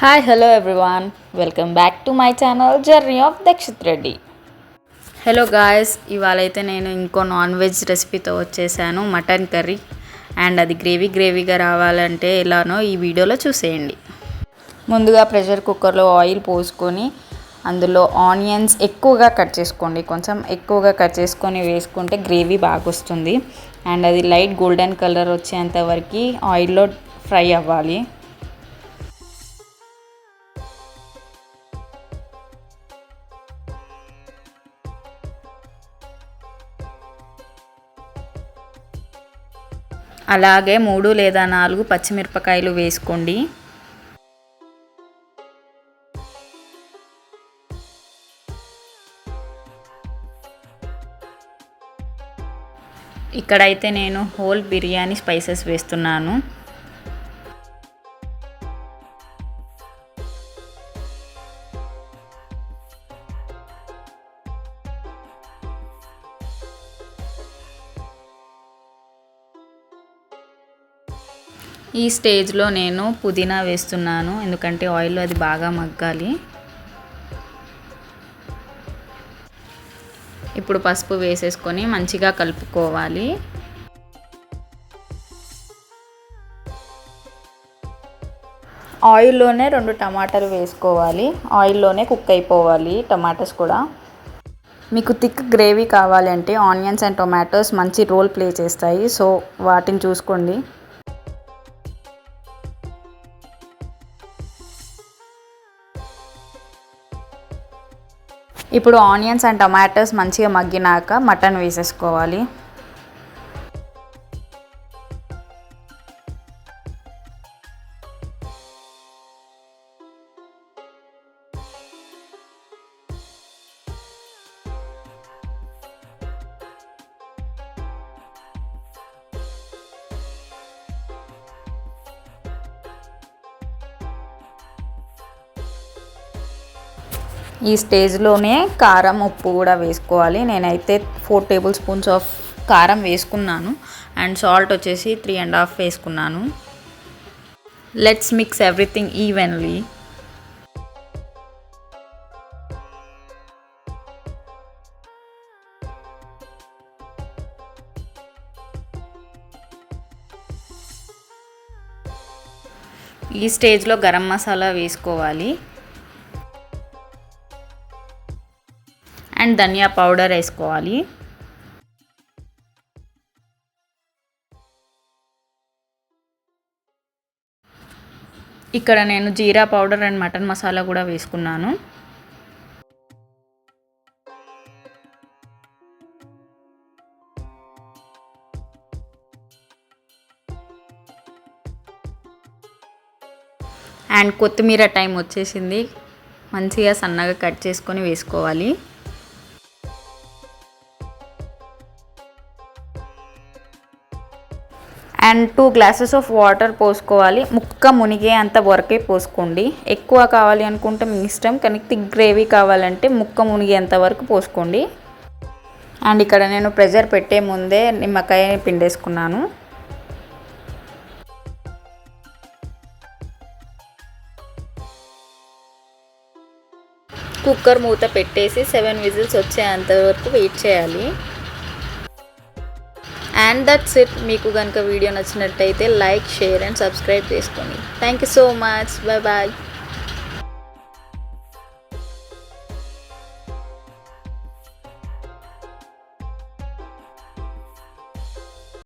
Hi hello everyone welcome back to my channel journey of Dakshith Reddy hello guys ఇవాళ అయితే నేను ఇంకో non veg రెసిపీతో వచ్చేసాను మటన్ కర్రీ అండ్ అది గ్రేవీ గ్రేవీగా రావాలంటే ఎలానో ఈ వీడియోలో చూసేయండి. ముందుగా ప్రెషర్ కుక్కర్లో ఆయిల్ పోసుకొని అందులో ఆనియన్స్ ఎక్కువగా కట్ చేసుకోండి. కొంచెం ఎక్కువగా కట్ చేసుకొని వేసుకుంటే గ్రేవీ బాగా వస్తుంది. అండ్ అది లైట్ గోల్డెన్ కలర్ వచ్చేంత వరకు ఆయిల్లో ఫ్రై అవ్వాలి. అలాగే మూడు లేదా నాలుగు పచ్చిమిరపకాయలు వేసుకోండి. ఇక్కడైతే నేను హోల్ బిర్యానీ స్పైసెస్ వేస్తున్నాను. ఈ స్టేజ్లో నేను పుదీనా వేస్తున్నాను. ఎందుకంటే ఆయిల్లో అది బాగా మగ్గాలి. ఇప్పుడు పసుపు వేసేసుకొని మంచిగా కలుపుకోవాలి. ఆయిల్లోనే రెండు టమాటాలు వేసుకోవాలి. ఆయిల్లోనే కుక్ అయిపోవాలి టమాటాస్ కూడా. మీకు థిక్ గ్రేవీ కావాలంటే ఆనియన్స్ అండ్ టొమాటోస్ మంచి రోల్ ప్లే చేస్తాయి. సో వాటిని చూసుకోండి. ఇప్పుడు ఆనియన్స్ అండ్ టమాటోస్ మంచిగా మగ్గినాక మటన్ వేసేసుకోవాలి. ఈ స్టేజ్లోనే కారం ఉప్పు కూడా వేసుకోవాలి. నేనైతే ఫోర్ టేబుల్ స్పూన్స్ ఆఫ్ కారం వేసుకున్నాను. అండ్ సాల్ట్ వచ్చేసి త్రీ అండ్ హాఫ్ వేసుకున్నాను. Let's mix everything evenly. ఈ స్టేజ్లో గరం మసాలా వేసుకోవాలి. అండ్ ధనియా పౌడర్ వేసుకోవాలి. ఇక్కడ నేను jeera powder and mutton masala కూడా వేసుకున్నాను. అండ్ కొత్తిమీర టైం వచ్చేసింది. మంచిగా సన్నగా కట్ చేసుకొని వేసుకోవాలి. And two glasses of water పోసుకోవాలి. ముక్క మునిగే అంత వరకే పోసుకోండి. ఎక్కువ కావాలి అనుకుంటే మీ ఇష్టం కానీ థిక్ గ్రేవీ కావాలంటే ముక్క మునిగేంత వరకు పోసుకోండి. అండ్ ఇక్కడ నేను ప్రెషర్ పెట్టే ముందే నిమ్మకాయ పిండేసుకున్నాను. కుక్కర్ మూత పెట్టేసి సెవెన్ విజిల్స్ వచ్చేంత వరకు వెయిట్ చేయాలి. అండ్ దట్స్ ఇట్ మీకు కనుక వీడియో నచ్చినట్టయితే లైక్ షేర్ అండ్ సబ్స్క్రైబ్ చేసుకోండి thank you so much bye bye